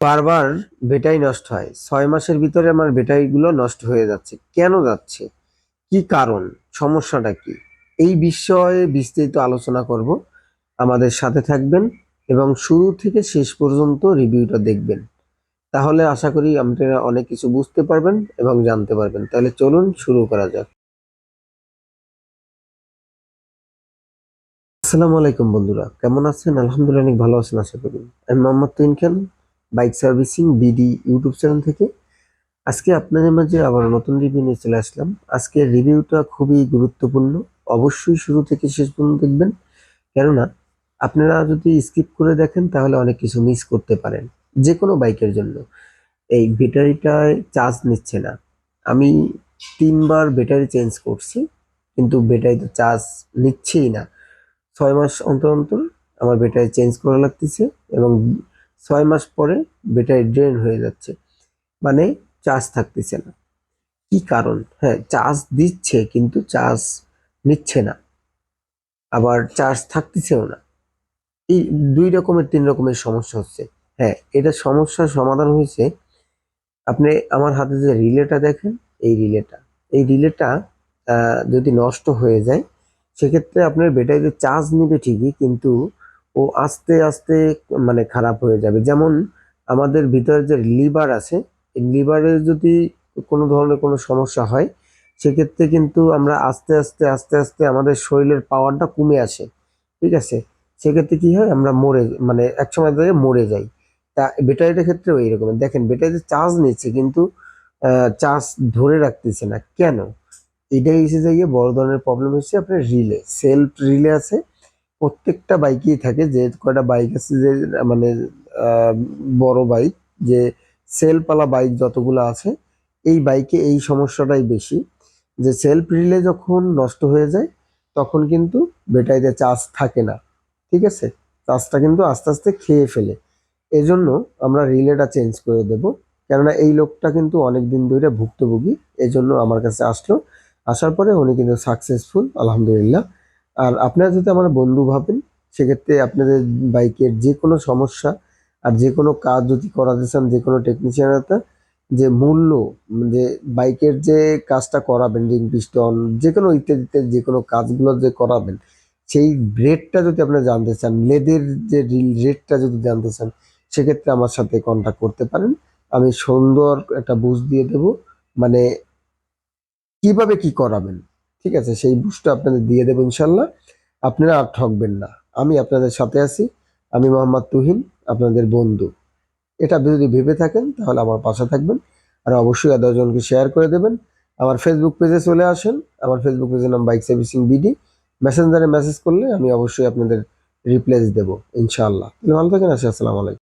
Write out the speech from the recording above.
বারবার বেটাই নষ্ট হয়। ছয় মাসের ভিতরে আমার বেটাইগুলো নষ্ট হয়ে যাচ্ছে। কেন যাচ্ছে? কি কারণ? সমস্যাটা কি? এই বিষয়ে বিস্তারিত আলোচনা করব। আমাদের সাথে থাকবেন এবং শুরু থেকে শেষ পর্যন্ত রিভিউটা দেখবেন। তাহলে আশা করি আপনারা অনেক কিছু বুঝতে পারবেন এবং জানতে পারবেন। তাহলে চলুন শুরু করা যাক। আসসালামু আলাইকুম বন্ধুরা। কেমন আছেন? আলহামদুলিল্লাহ, অনেক ভালো আছেন, আশা করি। আমি Mohammad Tuin Khan bike servicing BD YouTube channel থেকে। আজকে আপনাদের মাঝে আবার নতুন রিভিউ নিয়ে চলে আসলাম। আজকের রিভিউটা খুবই গুরুত্বপূর্ণ। অবশ্যই শুরু থেকে শেষ পর্যন্ত দেখবেন। কেননা, আপনারা যদি স্কিপ করে দেখেন, তাহলে অনেক কিছু মিস করতে পারেন। যে কোনো বাইকের জন্য। এই ব্যাটারিটায় চার্জ নিচ্ছে না। আমি তিনবার ব্যাটারি চেঞ্জ করছি, কিন্তু ব্যাটারিতে চার্জ নিচ্ছেই না। ছয় মাস অন্তর অন্তর আমার ব্যাটারি চেঞ্জ করা লাগতেছে এবং ছয় মাস পরে ব্যাটারি ড্রেন হয়ে যাচ্ছে। মানে চার্জ থাকতেছে না। কি কারণ? হ্যাঁ চার্জ দিচ্ছে কিন্তু চার্জ নিচ্ছে না। আবার চার্জ থাকতেছেও না। এই দুই রকমের, তিন রকমের সমস্যা হচ্ছে। হ্যাঁ এটা সমস্যার সমাধান হয়েছে। আপনি আমার হাতে যে রিলেটা দেখেন, এই রিলেটা। এই রিলেটা যদি নষ্ট হয়ে যায়, সেক্ষেত্রে আপনার ব্যাটারিতে চার্জ নেবে ঠিকই, কিন্তু ও আস্তে আস্তে মানে খারাপ হয়ে যাবে। যেমন আমাদের ভিতরে যে লিভার আছে, এই লিভারে যদি কোনো ধরনের কোনো সমস্যা হয়, সেক্ষেত্রে কিন্তু আমরা আস্তে আস্তে আস্তে আস্তে আমাদের শরীরের পাওয়ারটা কমে আসে। ঠিক আছে? সেক্ষেত্রে কী হয়, আমরা মরে মানে এক সময় ধরে মরে যাই। তা ব্যাটারিটার ক্ষেত্রেও এইরকম। দেখেন ব্যাটারিতে চার্জ নিচ্ছে কিন্তু চার্জ ধরে রাখতেছে না। কেন? এটাই এসে যাইয়ে বড় ধরনের প্রবলেম হচ্ছে আপনার রিলে সেলফ রিলে আছে। প্রত্যেকটা বাইকেই থাকে, যে কয়টা বাইক আছে, যে মানে বড় বাইক, যে সেলফওয়ালা বাইক যতগুলো আছে, এই বাইকে এই সমস্যাটাই বেশি। যে সেলফ রিলে যখন নষ্ট হয়ে যায়, তখন কিন্তু ব্যাটারিতে চার্জ থাকে না, ঠিক আছে? চার্জটা কিন্তু আস্তে আস্তে খেয়ে ফেলে। এজন্য আমরা রিলেটা চেঞ্জ করে দেব, কেননা এই লোকটা কিন্তু অনেক দিন ধরে ভুক্তভোগী, এজন্য আমার কাছে আসলো। আসার পরে উনি কিন্তু সাকসেসফুল, আলহামদুলিল্লাহ। আর আপনারা যদি আমার বন্ধু ভাবেন, সেক্ষেত্রে আপনাদের বাইকের যে কোনো সমস্যা আর যে কোনো কাজ যদি করাতে চান যে কোনো টেকনিশিয়ানটা যে মূল্য, যে বাইকের যে কাজটা করাবেন রিং পিস্টন যে কোনো ইত্যাদি যে কোনো কাজগুলো যে করাবেন, সেই রেটটা যদি আপনি জানতে চান, লেদের যে রেটটা যদি জানতে চান, সেক্ষেত্রে আমার সাথে কন্ট্যাক্ট করতে পারেন। আমি সুন্দর একটা বুঝ দিয়ে দেব। মানে কীভাবে কি করাবেন? ঠিক আছে? সেই বুঝটা আপনাদের দিয়ে দেবো ইনশাল্লাহ। আপনারা আর ঠকবেন না। আমি আপনাদের সাথে আছি। আমি মোহাম্মদ তুহিন, আপনাদের বন্ধু। এটা যদি ভেবে থাকেন, তাহলে আমার পাশে থাকবেন। আর অবশ্যই আর দশজনকে শেয়ার করে দেবেন। আমার ফেসবুক পেজে চলে আসেন। আমার ফেসবুক পেজের নাম বাইক সার্ভিসিং বিডি মেসেঞ্জারে মেসেজ করলে আমি অবশ্যই আপনাদের রিপ্লেস দেবো ইনশাআল্লাহ ভালো থাকেন আসি আসসালামু আলাইকুম।